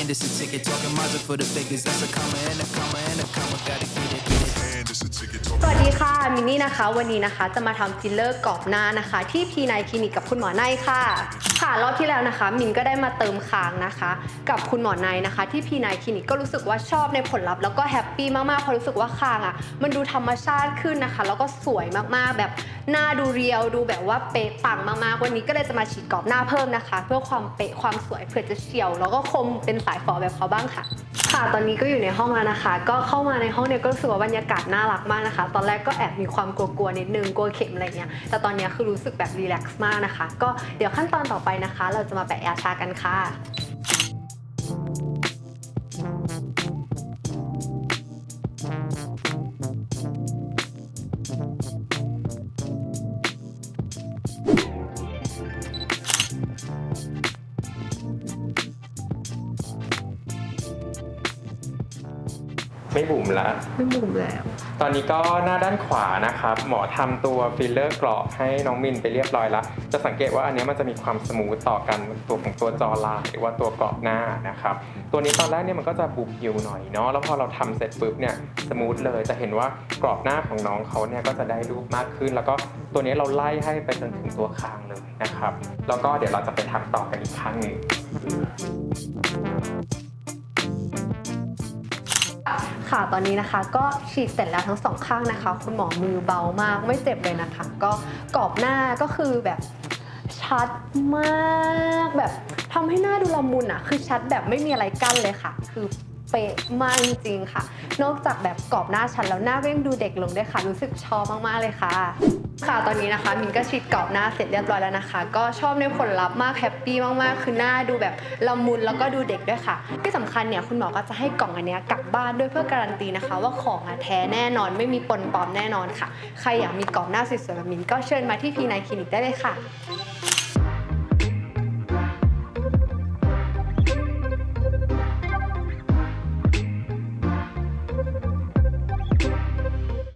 hand is a ticket. Talking margin for the figures. That's a comma and a comma and a comma. Gotta get it, get it. And it's a ticket สวัสดีค่ะ มินนี่นะคะ วันนี้นะคะจะมาทำฟิลเลอร์กรอบหน้านะคะ ที่พีนายคลินิกกับคุณหมอในายค่ะ ค่ะรอบที่แล้วนะคะ มินก็ได้มาเติมคางนะคะ กับคุณหมอในายนะคะ ที่พีนายคลินิกก็รู้สึกว่าชอบในผลลัพธ์แล้วก็แฮปปี้มากๆเพราะรู้สึกว่าคางอะ มันดูธรรมชาติขึ้นนะคะ แล้วก็สวยมากๆแบบหน้าดูเรียวดูแบบว่าเป๊ะปังมากๆวันนี้ก็เลยจะมาฉีดกรอบหน้าเพิ่มนะคะ เพื่อความเป๊ะความสวยเผื่อจะเฉียว แล้วก็คมเป็นสายฝอแบบเขาบ้างค่ะค่ะตอนนี้ก็อยู่ในห้องแล้วนะคะ ก็เข้ามาในห้องเนี่ยก็รู้สึกว่าบรรยากาศน่ารักมากนะคะ ตอนแรกก็แอบมีความกลัวๆนิดนึงกลัวเข็มอะไรเงี้ยแต่ตอนนี้คือรู้สึกแบบรีแลกซ์มากนะคะ ก็เดี๋ยวขั้นตอนต่อไปนะคะ เราจะมาแปะยาชากันค่ะ ไม่บุ๋มละ ไม่มุมแล้ว ตอนนี้ก็หน้าด้านขวานะครับ หมอทำตัวฟิลเลอร์กรอบให้น้องมินไปเรียบร้อยแล้วจะสังเกตว่าอันนี้มันจะมีความสมูทต่อกันตัวของตัวจอลายหรือว่าตัวกรอบหน้านะครับ ตัวนี้ตอนแรกเนี่ยมันก็จะบุบอยู่หน่อยเนาะแล้วพอเราทำเสร็จปุ๊บเนี่ยสมูทเลยจะเห็นว่ากรอบหน้าของน้องเขาเนี่ยก็จะได้รูปมากขึ้น แล้วก็ตัวนี้เราไล่ให้ไปจนถึงตัวคางเลยนะครับ แล้วก็เดี๋ยวเราจะไปทำต่อกันอีกครั้งหนึ่ง ค่ะ ตอนนี้นะคะก็ฉีดเสร็จแล้วทั้งสองข้างนะคะ คุณหมอมือเบามากไม่เจ็บเลยนะคะ ก็กรอบหน้าก็คือแบบชัดมากแบบทำให้หน้าดูละมุนอะคือชัดแบบไม่มีอะไรกั้นเลยค่ะ คือ เป๊ะมากจริงๆค่ะ นอกจากแบบกรอบหน้าชัดแล้วหน้าก็ยังดูเด็กลงด้วยค่ะ รู้สึกชอบมากๆเลยค่ะค่ะตอนนี้นะคะมินก็ฉีดกรอบหน้าเสร็จเรียบร้อยแล้วนะคะ ก็ชอบในผลลัพธ์มากแฮปปี้มากๆ คือหน้าดูแบบละมุนแล้วก็ดูเด็กด้วยค่ะ ที่สำคัญเนี่ยคุณหมอก็จะให้กล่องอันนี้กลับบ้านด้วยเพื่อการันตีนะคะ ว่าของอะแท้แน่นอนไม่มีปนปลอมแน่นอนค่ะ ใครอยากมีกรอบหน้าสวยๆแบบมินก็เชิญมาที่พีนายคลินิกได้เลยค่ะ